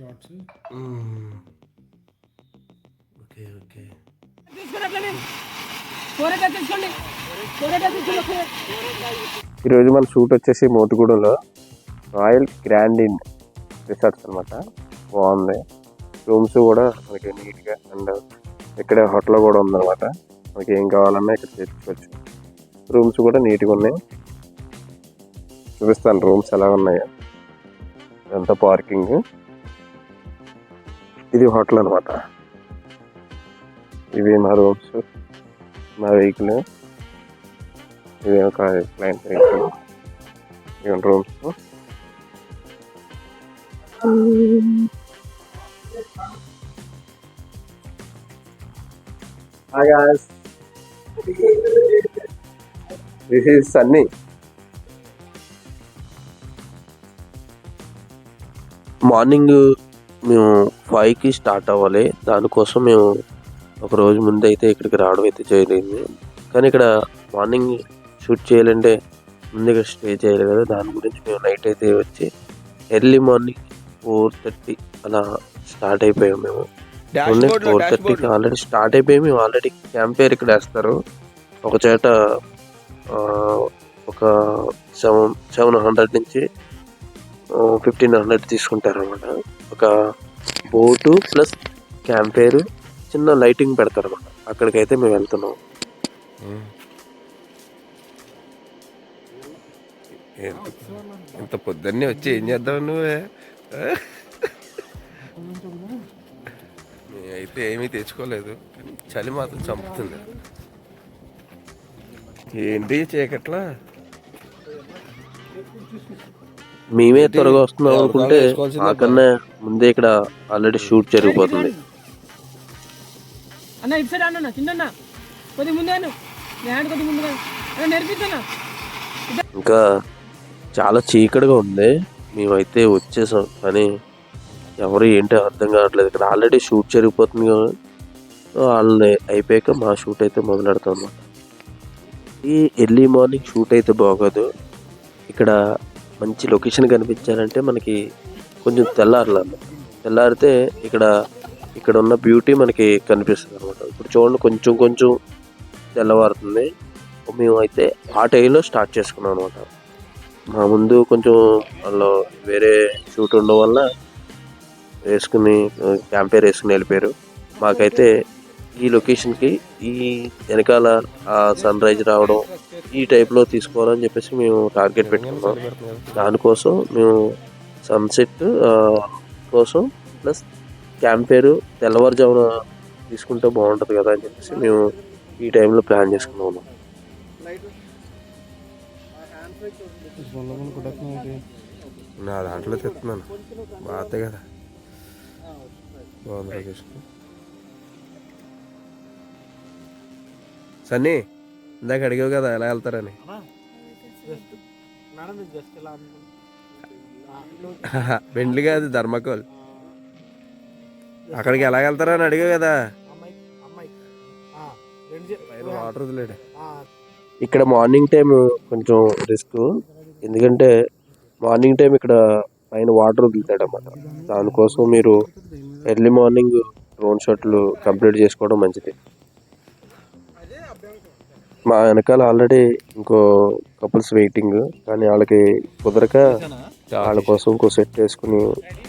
Shorts okay okay ఈరోజు మన shoot వచ్చేసి మోతుగూడెంలో రాయల్ గ్రాండ్ ఇన్ రిసార్ట్స్ అనమాట బాగుంది. రూమ్స్ కూడా మనకి నీట్గా అండ్ ఇక్కడ హోటల్ కూడా ఉందన్నమాట. మనకి ఏం కావాలన్నా ఇక్కడ తెచ్చుకోవచ్చు. రూమ్స్ కూడా నీట్గా ఉన్నాయి. చూపిస్తాను రూమ్స్ ఎలా ఉన్నాయో. ఇదంతా పార్కింగ్. ఇది హోటల్ అనమాట ఇవి మా రూమ్స్ మా వెహికల్ ఇది ఒక క్లయింట్ వెహికల్ ఇవి rooms. This is sunny morning మేము ఫైవ్కి స్టార్ట్ అవ్వాలి. దానికోసం మేము ఒక రోజు ముందు అయితే ఇక్కడికి రావడం అయితే చేయలేదు కానీ ఇక్కడ మార్నింగ్ షూట్ చేయాలంటే ముందు ఇక్కడ స్టే చేయాలి కదా. దాని గురించి మేము నైట్ అయితే వచ్చి ఎర్లీ మార్నింగ్ ఫోర్ థర్టీ అలా స్టార్ట్ అయిపోయాం మేము. ఫోర్ థర్టీకి ఆల్రెడీ స్టార్ట్ అయిపోయి మేము ఆల్రెడీ క్యాంప్ ఫైర్ ఇక్కడ వేస్తారు ఒక చేట ఒక సెవెన్ సెవెన్ హండ్రెడ్ నుంచి ఫిఫ్టీన్ హండ్రెడ్ తీసుకుంటారు అనమాట ఒక బోటు ప్లస్ క్యాంపేరు చిన్న లైటింగ్ పెడతారు అనమాట అక్కడికైతే మేము వెళ్తున్నాం. ఇంత పొద్దున్నే వచ్చి ఏం చేద్దాం నువ్వే? అయితే ఏమీ తెచ్చుకోలేదు. చలి మాత్రం చంపుతుంది. ఏంటి చీకట్లా? మేమే త్వరగా వస్తున్నాం అనుకుంటే మాకన్నా ముందే ఇక్కడ ఆల్రెడీ షూట్ జరిగిపోతుంది. అన్న ఇటు సైడ్ అన్న కిందన్న. కొద్ది ముందే అన్న. నేను కొద్ది ముందుగా నేర్పిద్దన్నా. ఇంకా చాలా చీకటిగా ఉంది. మేమైతే వచ్చేసాం కానీ ఎవరు ఏంటో అర్థం కావట్లేదు. ఇక్కడ ఆల్రెడీ షూట్ జరిగిపోతుంది కదా. వాళ్ళని అయిపోయాక మా షూట్ అయితే మొదలెడతాం అన్నమాట. ఈ ఎర్లీ మార్నింగ్ షూట్ అయితే బాగోదు. ఇక్కడ మంచి లొకేషన్ కనిపించాలంటే మనకి కొంచెం తెల్లారలేదు తెల్లారితే ఇక్కడ ఇక్కడ ఉన్న బ్యూటీ మనకి కనిపిస్తుంది అనమాట ఇప్పుడు చూడండి కొంచెం కొంచెం తెల్లవారుతుంది. మేము అయితే ఆ టైంలో స్టార్ట్ చేసుకున్నాం అనమాట మా ముందు కొంచెం వాళ్ళు వేరే షూట్ ఉండడం వల్ల వేసుకుని క్యాంపేర్ వేసుకుని వెళ్ళిపోయారు. మాకైతే ఈ లొకేషన్కి ఈ వెనకాల ఆ సన్ రైజ్ రావడం ఈ టైప్లో తీసుకోవాలని చెప్పేసి మేము టార్గెట్ పెట్టుకున్నాం. దానికోసం మేము సన్సెట్ కోసం ప్లస్ క్యాంపేరు తెల్లవారుజామున తీసుకుంటే బాగుంటుంది కదా అని చెప్పేసి మేము ఈ టైంలో ప్లాన్ చేసుకున్నాము నా దాంట్లో తెస్తున్నాను. బాగుంది కదా. బాగుంది సన్నీ ఇందాక అడిగావు కదా ఎలా వెళ్తారని. బెండ్లు కాదు ధర్మకోల్. అక్కడికి ఎలా వెళ్తారా అని అడిగావు కదా. వాటర్ వదిలేడు. ఇక్కడ మార్నింగ్ టైం కొంచెం రిస్క్ ఎందుకంటే మార్నింగ్ టైం ఇక్కడ పైన వాటర్ వదులుతాడు అన్నమాట. దానికోసం మీరు ఎర్లీ మార్నింగ్ డ్రోన్ షాట్లు కంప్లీట్ చేసుకోవడం మంచిది. మా వెనకాల ఆల్రెడీ ఇంకో కపుల్స్ వెయిటింగ్ కానీ వాళ్ళకి కుదరక వాళ్ళ కోసం ఇంకో సెట్ వేసుకుని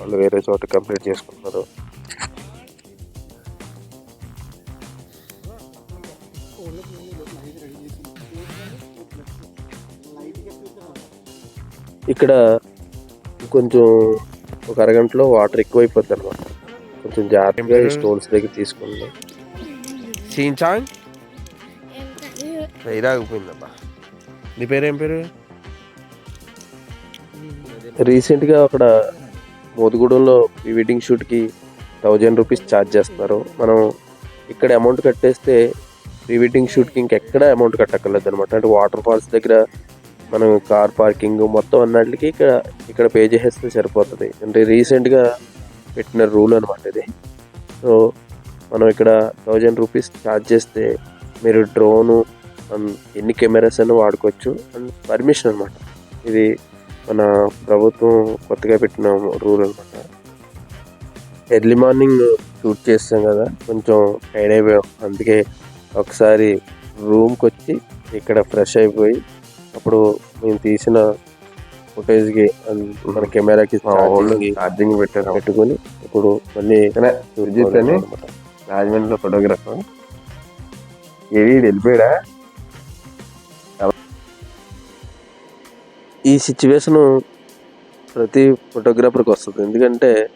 వాళ్ళు వేరే చోట కంప్లీట్ చేసుకుంటున్నారు. ఇక్కడ కొంచెం ఒక అరగంటలో వాటర్ ఎక్కువైపోద్ది అనమాట కొంచెం జాగ్రత్తగా ఈ స్టోన్స్ దగ్గర తీసుకుందాం. రైరాగిపోయిందబ్బా నీ పేరేం పేరు? రీసెంట్గా అక్కడ మోదుగూడెంలో ప్రీ వెడ్డింగ్ షూట్కి థౌజండ్ రూపీస్ ఛార్జ్ చేస్తున్నారు. మనం ఇక్కడ అమౌంట్ కట్టేస్తే ప్రీ వెడ్డింగ్ షూట్కి ఇంకెక్కడ అమౌంట్ కట్టక్కర్లేదు అనమాట అంటే వాటర్ ఫాల్స్ దగ్గర మనం కార్ పార్కింగ్ మొత్తం అన్నిటికి ఇక్కడ ఇక్కడ పే చేసేస్తే సరిపోతుంది. అంటే రీసెంట్గా పెట్టిన రూల్ అనమాట ఇది. సో మనం ఇక్కడ థౌజండ్ రూపీస్ ఛార్జ్ చేస్తే మీరు డ్రోను ఎన్ని కెమెరాస్ అయినా వాడుకోవచ్చు. అండ్ పర్మిషన్ అనమాట ఇది మన ప్రభుత్వం కొత్తగా పెట్టిన రూల్ అనమాట ఎర్లీ మార్నింగ్ షూట్ చేస్తాం కదా కొంచెం టైర్డ్ అయిపోయాం. అందుకే ఒకసారి రూమ్కి వచ్చి ఇక్కడ ఫ్రెష్ అయిపోయి అప్పుడు మేము తీసిన ఫుటేజ్కి మన కెమెరాకి ఛార్జింగ్ పెట్టారు. పెట్టుకొని ఇప్పుడు మళ్ళీ సుజిత్ అని రాజమండ్రిలో ఫోటోగ్రాఫర్ ఏవి వెళ్ళిపోయాడా? ఈ సిచ్యువేషన్ ప్రతి ఫోటోగ్రాఫర్కి వస్తుంది. ఎందుకంటే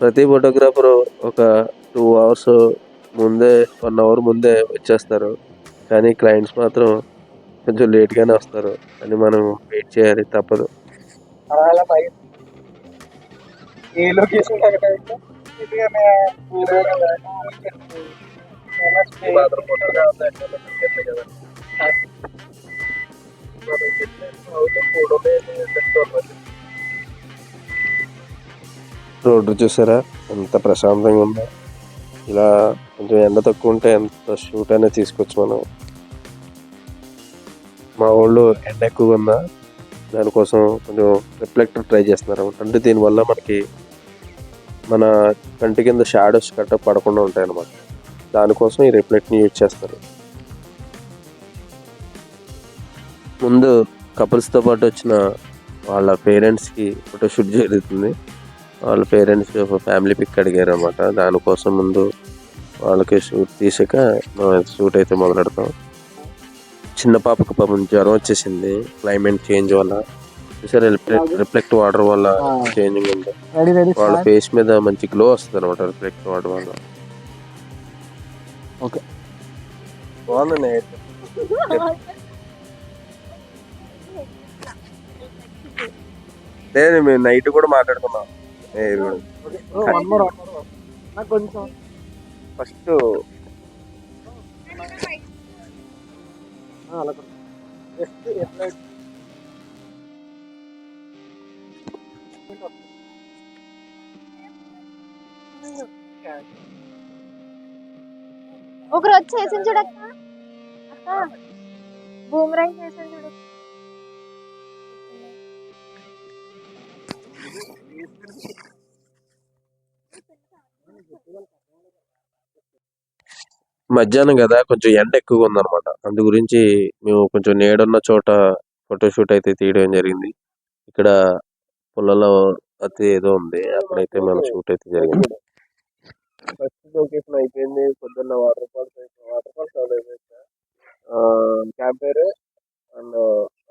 ప్రతి ఫోటోగ్రాఫర్ ఒక టూ అవర్స్ ముందే వన్ అవర్ ముందే వచ్చేస్తారు. కానీ క్లయింట్స్ మాత్రం కొంచెం లేట్గానే వస్తారు. అని మనం వెయిట్ చేయాలి తప్పదు. అలా పై- ఏ లొకేషన్ రోడ్డు చూసారా? ఎంత ప్రశాంతంగా ఉందో. ఇలా కొంచెం ఎండ తక్కువ ఉంటే ఎంత షూట్ అనేది తీసుకోవచ్చు మనం. మా వాళ్ళు ఎండ ఎక్కువగా ఉందా దానికోసం కొంచెం రిఫ్లెక్టర్ ట్రై చేస్తున్నారు. అంటే దీనివల్ల మనకి మన కంటి కింద షాడోస్ కట్ట పడకుండా ఉంటాయి అన్నమాట దానికోసం ఈ రిఫ్లెక్ట్ని యూజ్ చేస్తారు. ముందు కపుల్స్తో పాటు వచ్చిన వాళ్ళ పేరెంట్స్కి ఫోటోషూట్ జరుగుతుంది. వాళ్ళ పేరెంట్స్ ఫ్యామిలీ పిక్ అడిగారు అనమాట దానికోసం ముందు వాళ్ళకి షూట్ తీసాక మనం షూట్ అయితే మొదలెడతాం. చిన్న పాపకు పాపం జ్వరం వచ్చేసింది. క్లైమేట్ చేంజ్ వల్ల. చూసారా రిఫ్లెక్ట్ వాటర్ వల్ల చేంజింగ్ ఉంది. వాళ్ళ ఫేస్ మీద మంచి గ్లో వస్తుంది అనమాట రిఫ్లెక్ట్ వాటర్ వల్ల. ఓకే. బాగుంది లేదు మేము నైట్ కూడా మాట్లాడుకున్నాం. వన్ మోర్ నాకు కొంచెం ఫస్ట్ ఒకరు వచ్చి వేసిన చూడక్క అక్క. బూమరాంగ్ వేసాను చూడు. మధ్యాహ్నం కదా కొంచెం ఎండ ఎక్కువగా ఉందన్నమాట. అందు గురించి మేము కొంచెం నీడున్న చోట ఫోటోషూట్ అయితే తీయడం జరిగింది. ఇక్కడ పుల్లలో అతి ఏదో ఉంది అక్కడైతే మన షూట్ అయితే జరిగింది. ఫస్ట్ లొకేషన్ అయిపోయింది పొద్దున్న water falls water falls camp fire and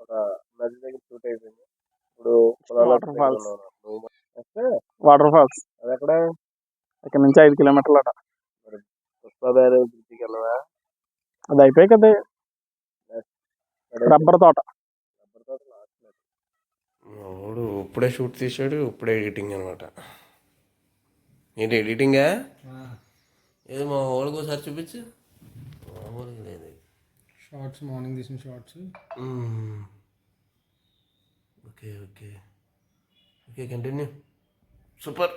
ఒక నది దగ్గర షూట్ అయిపోయింది. ఇప్పుడు Water falls. వాటర్ ఫాల్స్ అది అక్కడ ఇక్కడ నుంచి ఐదు కిలోమీటర్లు అట. పుష్ప బ్యారేజ్ బ్రిడ్జికి వెళ్ళదా అది అయిపోయి కదా. రబ్బర్ తోట. వాడు ఇప్పుడే షూట్ తీసాడు ఇప్పుడే ఎడిటింగ్ అనమాట ఏంటి ఎడిటింగా? ఏదో మా వాడికి ఒకసారి చూపించు. మామూలుగా లేదు. షార్ట్స్ మార్నింగ్ తీసిన shorts. Okay okay. Okay continue. Super.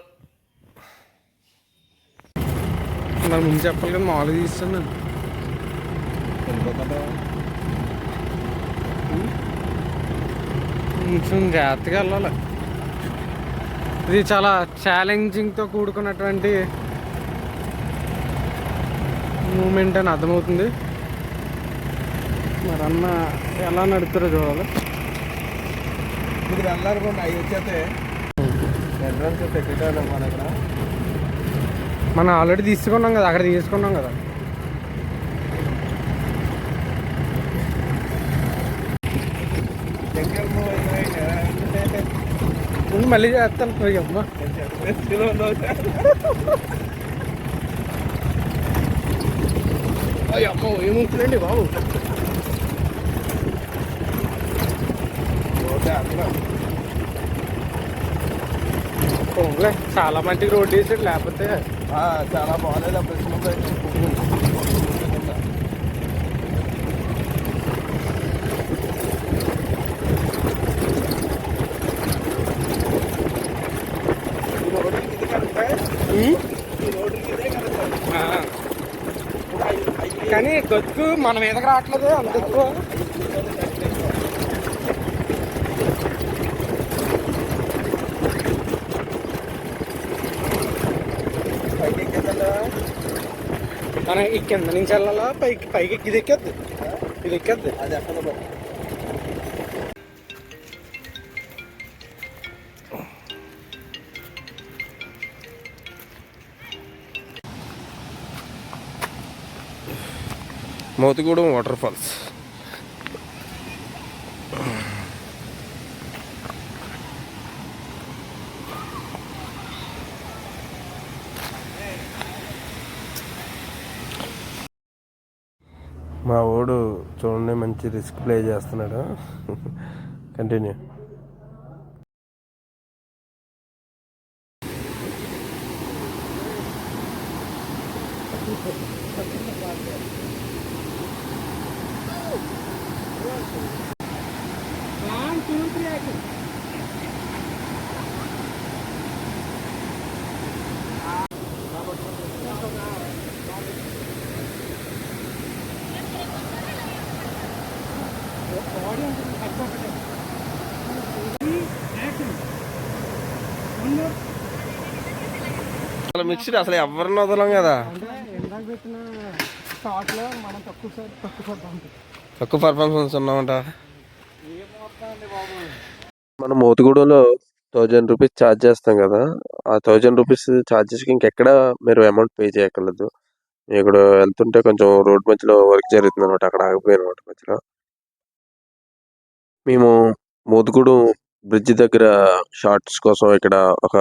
మరి ముందు చెప్పాలి కదా మామూలుగా తీస్తాను నేను. కొంచెం జాగ్రత్తగా వెళ్ళాలి. ఇది చాలా ఛాలెంజింగ్తో కూడుకున్నటువంటి మూమెంట్ అని అర్థమవుతుంది. మరి అన్న ఎలా నడుపుతారో చూడాలి. ఇది వెళ్ళాలనుకోండి అవి వచ్చేస్తే ఎంట్రన్స్ పెట్టేటాడు మన ఇక్కడ మనం ఆల్రెడీ తీసుకున్నాం కదా అక్కడ తీసుకున్నాం కదా. మళ్ళీ చేస్తాను పోయి అమ్మా. అమ్మో ఏముంటుందండి బాబు? చాలా మంచిగా రోడ్డు వేసాడు లేకపోతే చాలా బాగాలేదు అప్పుడు ఆ. కానీ గొత్తు మన మీదకి రావట్లేదు అంత ఎక్కువ. మన ఈ కింద నుంచి వెళ్ళాలా? పైకి పైకి ఇది ఎక్కేద్ది. ఇది ఎక్కేద్ది. అది ఎక్కడ మోతిగూడెం వాటర్ ఫాల్స్. మా వాడు చూడండి మంచి రిస్క్ ప్లే చేస్తున్నాడు. కంటిన్యూ అసలు మిక్స్డ్ అసలు ఎవరిని వదలం కదా? తక్కువ పర్ఫార్మెన్స్ ఉన్నామంట. మనం మోతిగూడలో థౌజండ్ రూపీస్ ఛార్జ్ చేస్తాం కదా. ఆ థౌజండ్ రూపీస్ ఛార్జెస్కి ఇంకెక్కడ మీరు అమౌంట్ పే చేయక్కర్లేదు. ఇక్కడ వెళ్తుంటే కొంచెం రోడ్ మధ్యలో వర్క్ జరుగుతుంది అనమాట అక్కడ ఆగిపోయిన అనమాట మధ్యలో. మేము మోతుగూడెం బ్రిడ్జ్ దగ్గర షార్ట్స్ కోసం ఇక్కడ ఒక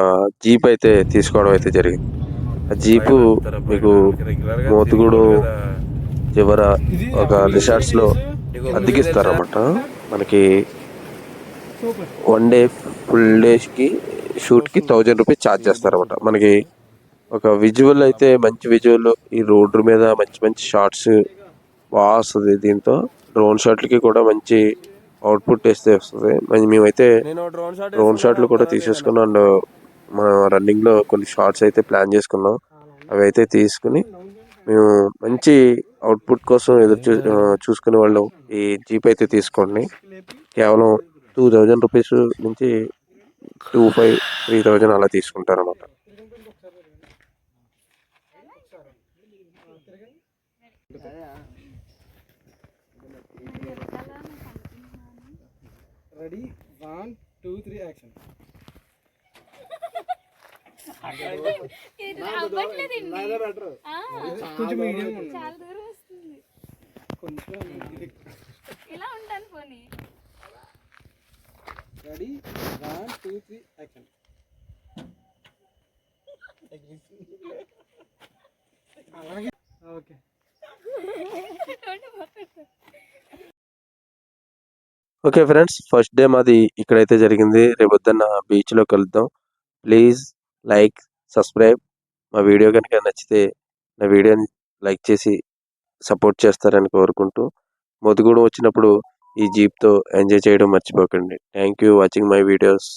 జీప్ అయితే తీసుకోవడం అయితే జరిగింది. ఆ జీపు మీకు మోతుగూడెం చివర ఒక రిసార్ట్స్లో అద్దెకిస్తారన్నమాట. మనకి వన్ డే ఫుల్ డేస్కి షూట్కి థౌజండ్ రూపీస్ ఛార్జ్ చేస్తారన్నమాట. మనకి ఒక విజువల్ అయితే మంచి విజువల్. ఈ రోడ్డు మీద మంచి మంచి షార్ట్స్ బాగా వస్తుంది దీంతో డ్రోన్ షాట్లకి కూడా మంచి అవుట్పుట్ వేస్తే వస్తుంది. మరి మేమైతే డ్రోన్ షాట్ డ్రోన్ షాట్లు కూడా తీసేసుకున్నాం. అండ్ మన రన్నింగ్లో కొన్ని షార్ట్స్ అయితే ప్లాన్ చేసుకున్నాం. అవి అయితే తీసుకుని మేము మంచి అవుట్పుట్ కోసం ఎదురు చూ చూసుకునే వాళ్ళం. ఈ జీప్ అయితే తీసుకోండి. కేవలం టూ థౌజండ్ రూపీస్ నుంచి టూ ఫైవ్ త్రీ థౌజండ్ అలా తీసుకుంటారు అనమాట ready? One two three action. కొంచెం మీడియం చాలా దూరం వస్తుంది. కొంచెం ఇలా ఉంటాను పోనీ. Ready? One two three action. అలాగే. Okay. Okay friends first day మాది ఇక్కడైతే జరిగింది. రేపొద్దున్న బీచ్లో కలుద్దాం. ప్లీజ్ లైక్ సబ్స్క్రైబ్ మా వీడియో కనుక నచ్చితే నా వీడియోని లైక్ చేసి సపోర్ట్ చేస్తారని కోరుకుంటూ మొదగూడెం వచ్చినప్పుడు ఈ జీప్తో ఎంజాయ్ చేయడం మర్చిపోకండి. Thank you watching my videos